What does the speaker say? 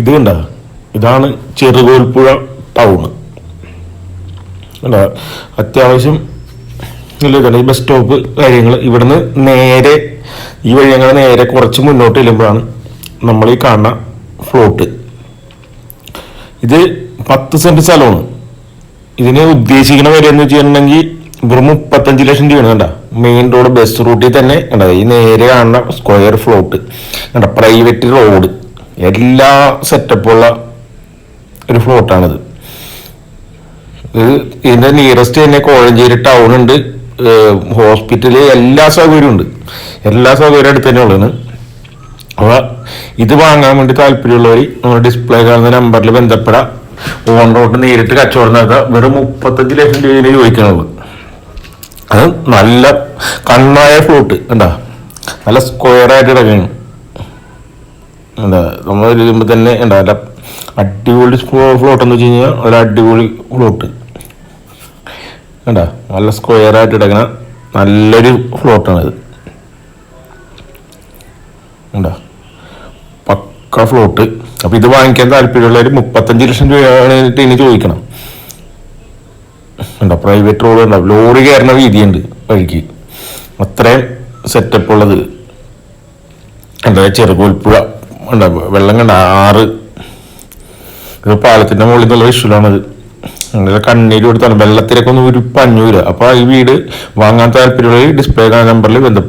ഇത് കണ്ട ഇതാണ് ചെറുകോൽപ്പുഴ ടൗൺ. കണ്ട അത്യാവശ്യം ഈ ബസ് സ്റ്റോപ്പ് കാര്യങ്ങൾ ഇവിടുന്ന് നേരെ ഈ വഴി ഞങ്ങൾ നേരെ കുറച്ച് മുന്നോട്ട് ചെല്ലുമ്പോഴാണ് നമ്മൾ ഈ കാണുന്ന ഫ്ലോട്ട് ഇത് പത്ത് സെന്റ് സ്ഥലമാണ്. ഇതിനെ ഉദ്ദേശിക്കുന്ന വരെ എന്ന് വെച്ചിട്ടുണ്ടെങ്കിൽ വെറും മുപ്പത്തഞ്ച് ലക്ഷം രൂപയാണ് കണ്ട. മെയിൻ റോഡ് ബസ് റൂട്ടിൽ തന്നെ കണ്ട ഈ നേരെ കാണുന്ന സ്ക്വയർ ഫ്ലോട്ട് കണ്ട പ്രൈവറ്റ് റോഡ് എല്ലാ സെറ്റപ്പുള്ള ഒരു ഫ്ലോട്ടാണിത് ഇതിന്റെ നിയറസ്റ്റ് തന്നെ കോഴഞ്ചേരി ടൗൺ ഉണ്ട്. ഹോസ്പിറ്റൽ എല്ലാ സൗകര്യവും ഉണ്ട്. എല്ലാ സൗകര്യവും അടുത്ത് തന്നെ ഉള്ളതാണ്. അപ്പോൾ ഇത് വാങ്ങാൻ വേണ്ടി താല്പര്യമുള്ളവർ നമ്മുടെ ഡിസ്പ്ലേ കാണുന്ന നമ്പറിൽ ബന്ധപ്പെടാം. ഓൺ റോഡ് നേരിട്ട് കച്ചവടം നടത്താം. വെറും മുപ്പത്തഞ്ച് ലക്ഷം രൂപയിൽ ചോദിക്കാനുള്ളൂ അത് നല്ല കണ്ണായ ഫ്ലോട്ട് എന്താ നല്ല സ്ക്വയർ ആയിട്ട് കിടക്കണം. എന്താ നമ്മൾ ചെയ്യുമ്പോൾ തന്നെ എന്താ നല്ല അടിപൊളി ഫ്ലോട്ട് എന്ന് വെച്ച് കഴിഞ്ഞാൽ ഒരു അടിപൊളി ഫ്ലോട്ട് കണ്ടോ നല്ല സ്ക്വയർ ആയിട്ട് കിടക്കണ നല്ലൊരു ഫ്ലോട്ടാണിത് കണ്ടോ പക്ക ഫ്ലോട്ട് അപ്പോൾ ഇത് വാങ്ങിക്കാൻ താല്പര്യമുള്ളവർ മുപ്പത്തഞ്ച് ലക്ഷം രൂപയാണ് ഇനി ചോദിക്കണം. ഉണ്ടോ പ്രൈവറ്റ് റോഡ് ഉണ്ടാവും ലോറി കയറുന്ന വീതിയുണ്ട് വഴിക്ക്. അത്രയും സെറ്റപ്പ് ഉള്ളത്. എന്താ ചെറുകോൽപ്പുഴ. ഉണ്ടോ വെള്ളം കണ്ട ആറ്. ഇത് പാലത്തിന്റെ മുകളിൽ നിന്നുള്ള വിഷുലാണത് അങ്ങനെ കണ്ണീര് കൊടുത്താണ്. വെള്ളത്തിലേക്കൊന്നും ഒരു പഞ്ഞൂല അപ്പൊ ഈ വീട് വാങ്ങാൻ താല്പര്യമുള്ള ഡിസ്പ്ലേ നമ്പറിൽ ബന്ധപ്പെട്ടു